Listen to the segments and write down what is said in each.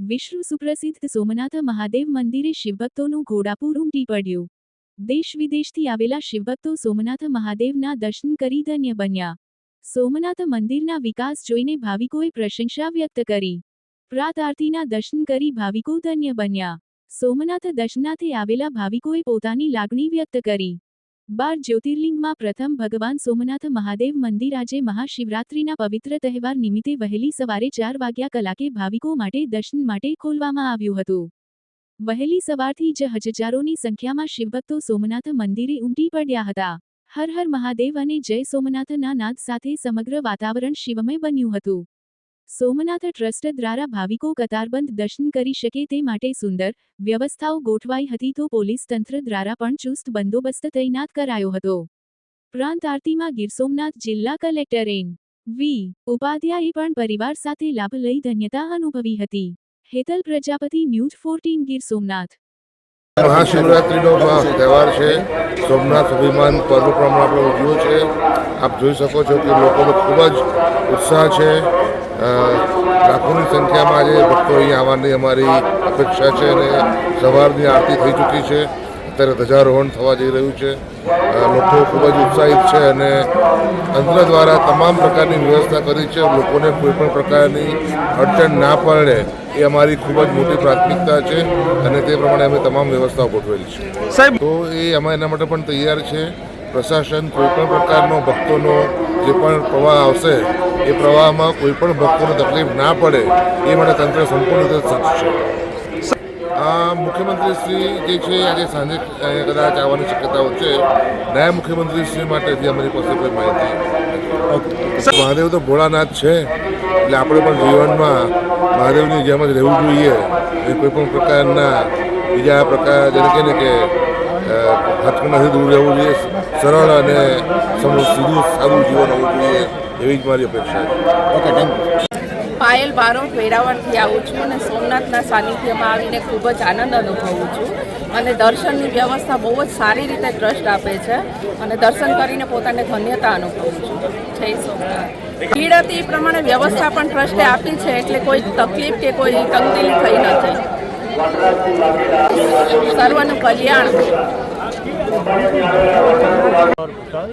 વિશ્વ સુપ્રસિદ્ધ સોમનાથ મહાદેવ મંદિરે શિવભક્તોનું ઘોડાપૂર ઉમટી પડ્યું. દેશ વિદેશથી આવેલા શિવભક્તો સોમનાથ મહાદેવના દર્શન કરી ધન્ય બન્યા. સોમનાથ મંદિરના વિકાસ જોઈને ભાવિકોએ પ્રશંસા વ્યક્ત કરી. પ્રાત આરતીના દર્શન કરી ભાવિકો ધન્ય બન્યા. સોમનાથ દર્શનાથે આવેલા ભાવિકોએ પોતાની લાગણી વ્યક્ત કરી. બાર જ્યોતિર્લિંગમાં પ્રથમ ભગવાન સોમનાથ મહાદેવ મંદિર આજે મહાશિવરાત્રિના પવિત્ર તહેવાર નિમિત્તે વહેલી સવારે ચાર વાગ્યા કલાકે ભાવિકો માટે દર્શન માટે ખોલવામાં આવ્યું હતું. વહેલી સવારથી જ હજારોની સંખ્યામાં શિવભક્તો સોમનાથ મંદિરે ઉમટી પડ્યા હતા. હર હર મહાદેવ અને જય સોમનાથના નાદ સાથે સમગ્ર વાતાવરણ શિવમય બન્યું હતું. સોમનાથ ટ્રસ્ટ દ્વારા ભાવિકો કતારબંધ દર્શન કરી શકે તે માટે સુંદર વ્યવસ્થાઓ ગોઠવાઈ હતી તો પોલીસ તંત્ર દ્વારા પણ ચુસ્ત બંદોબસ્ત તૈનાત કરાયો હતો. પ્રાંત આરતીમાં ગીર સોમનાથ જિલ્લા કલેક્ટર એન. વી. ઉપાધ્યાયે પણ પરિવાર સાથે લાભ લઈ ધન્યતા અનુભવી હતી. Hetal Prajapati news fourteen Gir Somnath. મહાશિવરાત્રિનો મહા તહેવાર છે. સોમનાથ અભિમાન પર્વ પ્રમાણે આપણે ઉજવ્યો છે આપ જોઈ શકો છો કે લોકોનો ખૂબ જ ઉત્સાહ છે. લાખોની સંખ્યામાં આજે ભક્તો અહીં આવવાની અમારી અપેક્ષા છે અને સવારની આરતી થઈ ચૂકી છે. અત્યારે ધ્વજારોહણ થવા જઈ રહ્યું છે. લોકો ખૂબ જ ઉત્સાહિત છે અને તંત્ર દ્વારા તમામ પ્રકારની વ્યવસ્થા કરી છે. લોકોને કોઈ પણ પ્રકારની અડચણ ના પડે એ અમારી ખૂબ જ મોટી પ્રાથમિકતા છે અને તે પ્રમાણે અમે તમામ વ્યવસ્થાઓ ગોઠવેલી છે. સાહેબ તો એ અમે એના માટે પણ તૈયાર છે. પ્રશાસન કોઈપણ પ્રકારનો ભક્તોનો જે પણ પ્રવાહ આવશે એ પ્રવાહમાં કોઈપણ ભક્તોને તકલીફ ના પડે એ માટે તંત્ર સંપૂર્ણ રીતે સજ્જ છે. મુખ્યમંત્રી શ્રી જે છે, આજે સાંજે કદાચ આવવાની શક્યતાઓ છે. નાયબ મુખ્યમંત્રી શ્રી માટે હજી અમારી પાસે કોઈ માહિતી. મહાદેવ તો ભોળાનાથ છે, એટલે આપણે પણ જીવનમાં મહાદેવની જેમ જ રહેવું જોઈએ. એ કોઈ પણ પ્રકારના બીજા પ્રકાર, જેને કહે ને કે હાથમાંથી દૂર રહેવું જોઈએ. સરળ અને સમૂહ સીધું સારું જીવન હોવું જોઈએ, એવી જ મારી અપેક્ષા છે. Okay thank you Payal Barot વેરાવળથી આવું છું અને સોમનાથના સાનિધ્યમાં આવીને ખૂબ જ આનંદ અનુભવું છું અને દર્શનની વ્યવસ્થા બહુ જ સારી રીતે ટ્રસ્ટ આપે છે અને દર્શન કરીને પોતાને ધન્યતા અનુભવું છું જય સોમનાથ ભીડ હતી એ પ્રમાણે વ્યવસ્થા પણ ટ્રસ્ટે આપી છે એટલે કોઈ તકલીફ કે કોઈ તંગદિલી થઈ નથી સર્વનું કલ્યાણ और भूटान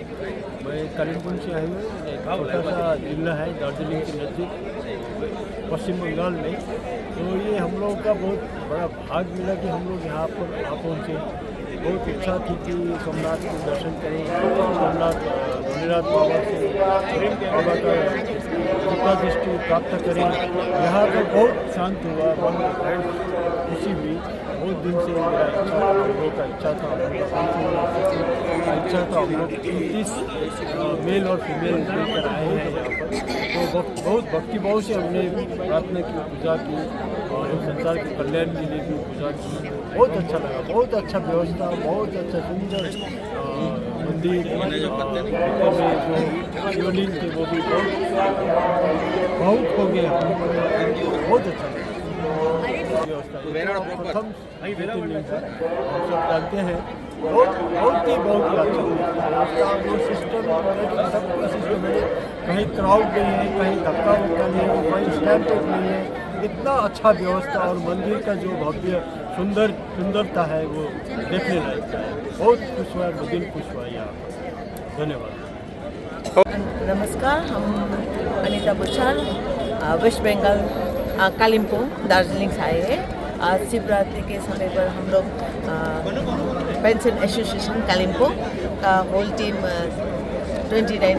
मैं कालिम्पोंग से आई हूँ एक छोटा सा जिला है दार्जिलिंग के नज़दीक पश्चिम बंगाल में। तो ये हम लोग का बहुत बड़ा भाग मिला कि हम लोग यहाँ पर आ पहुँचे। बहुत इच्छा थी कि सोमनाथ के दर्शन करें। सोमनाथ भोलेनाथ बाबा से बाबा का कृपा दृष्टि प्राप्त करें। यहाँ पर बहुत शांत हुआ, बहुत खुशी हुई। बहुत दिन से इच्छा हम लोग का इच्छा था। इच्छा था हम लोग मेल और फीमेल मिलकर आए हैं यहाँ पर। तो बहुत भक्ति भाव से हमने प्रार्थना की, पूजा की और संसार के कल्याण के लिए भी पूजा की। बहुत अच्छा लगा, बहुत अच्छा व्यवस्था, बहुत अच्छा सुंदर मंदिर में जो शिवलिंग थे वो भी बहुत भावुक हो हम बहुत अच्छा लगा। व्यवस्था प्रथम है, हम सब जानते हैं। बहुत बहुत ही बहुत ही अच्छा व्यवस्था जो सिस्टम सब सिस्टम है। कहीं क्राउड नहीं है कहीं धक्का वक्का नहीं है कहीं स्टैंप नहीं है। इतना अच्छा व्यवस्था और मंदिर का जो भव्य सुंदर सुंदरता है वो देखने लायक है। बहुत खुश हुआ दिल खुश हुआ यहाँ धन्यवाद। नमस्कार हम अनिता अ, वेस्ट बंगाल कालिम्पोंग दार्जिलिंग से आए हैं। आज शिवरात्रि के समय पर हम लोग पेंशन एसोसिएशन कालिम्पोंग का होल टीम ट्वेंटी नाइन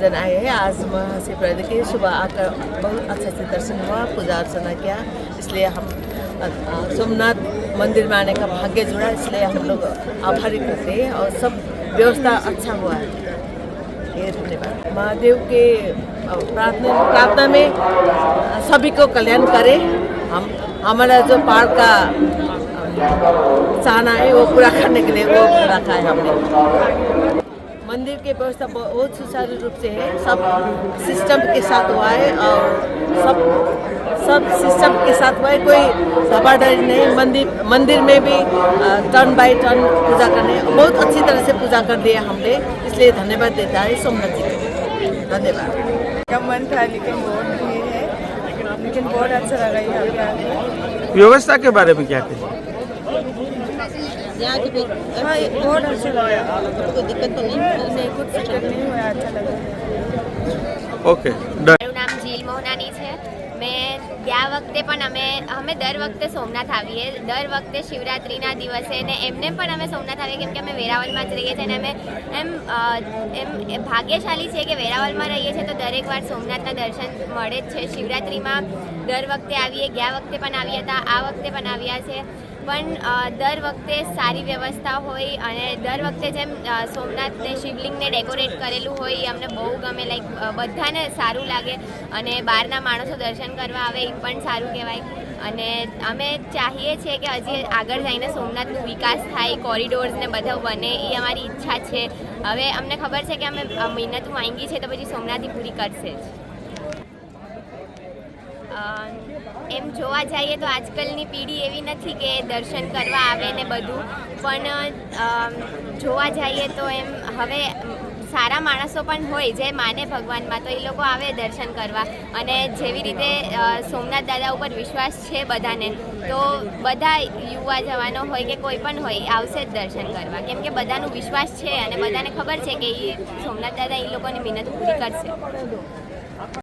जन आए हैं। आज महाशिवरात्रि के सुबह आकर बहुत अच्छे से दर्शन हुआ, पूजा अर्चना किया। इसलिए हम सोमनाथ मंदिर में आने का भाग्य जुड़ा, इसलिए हम लोग आभारी करते हैं और सब व्यवस्था अच्छा हुआ है। ये धन्यवाद। महादेव के प्रार्थना प्रार्थना में सभी को कल्याण करें। हम, हमारा जो पार का चाहना है, वो पूरा करने के लिए वो रखा है हमने। मंदिर की व्यवस्था बहुत सुचारू रूप से है। सब सिस्टम के साथ हुआ है और सब सब सिस्टम के साथ हुआ है। कोई सभादारी नहीं मंदिर मंदिर में भी टर्न बाय टर्न पूजा करने बहुत अच्छी तरह से पूजा कर दिया हमने। इसलिए धन्यवाद देता है सोमनाथ जी को। धन्यवाद। का मन था लेकिन बहुत भीड़ है। लेकिन बहुत अच्छा लगा यहाँ पे व्यवस्था के बारे में क्या कहें? हाँ ये बहुत अच्छा लगा कोई दिक्कत तो नहीं नहीं कुछ दिक्कत नहीं हुआ अच्छा लगा ઓકે ડન મારું નામ જીલ મોહનાની છે મેં ગયા વખતે પણ અમે અમે દર વખતે સોમનાથ આવીએ દર વખતે શિવરાત્રિના દિવસે ને એમને પણ અમે સોમનાથ આવીએ કેમ કે અમે વેરાવળમાં જ રહીએ છીએ અને અમે એમ અ, એમ એ ભાગ્યશાળી છે કે વેરાવળમાં રહીએ છીએ તો દરેક વાર સોમનાથના દર્શન મળે જ છે શિવરાત્રિમાં દર વખતે આવીએ ગયા વખતે પણ આવ્યા હતા આ વખતે પણ આવ્યા છે પણ દર વખતે સારી વ્યવસ્થા હોય અને દર વખતે જેમ સોમનાથને શિવલિંગને ડેકોરેટ કરેલું હોય, એ અમને બહુ ગમે. લાઈક બધાને સારું લાગે અને બહારના માણસો દર્શન કરવા આવે એ પણ સારું કહેવાય. અને અમે ચાહીએ છીએ કે હજી આગળ જઈને સોમનાથનું વિકાસ થાય કોરિડોર્સ ને બધા બને, એ અમારી ઈચ્છા છે. હવે અમને ખબર છે કે અમે મહેનત માંગી છે તો પછી સોમનાથથી પૂરી કરશે જ. એમ જોવા જઈએ તો આજકાલની પેઢી એવી નથી કે દર્શન કરવા આવે ને બધું. પણ જોવા જઈએ તો એમ હવે સારા માણસો પણ હોય જે માને ભગવાનમાં, તો એ લોકો આવે દર્શન કરવા. અને જેવી રીતે સોમનાથ દાદા ઉપર વિશ્વાસ છે બધાને, તો બધા યુવા જવાનો હોય કે કોઈ પણ હોય, આવશે જ દર્શન કરવા. કેમ કે બધાનો વિશ્વાસ છે અને બધાને ખબર છે કે એ સોમનાથ દાદા એ લોકોની મહેનત પૂરી કરશે.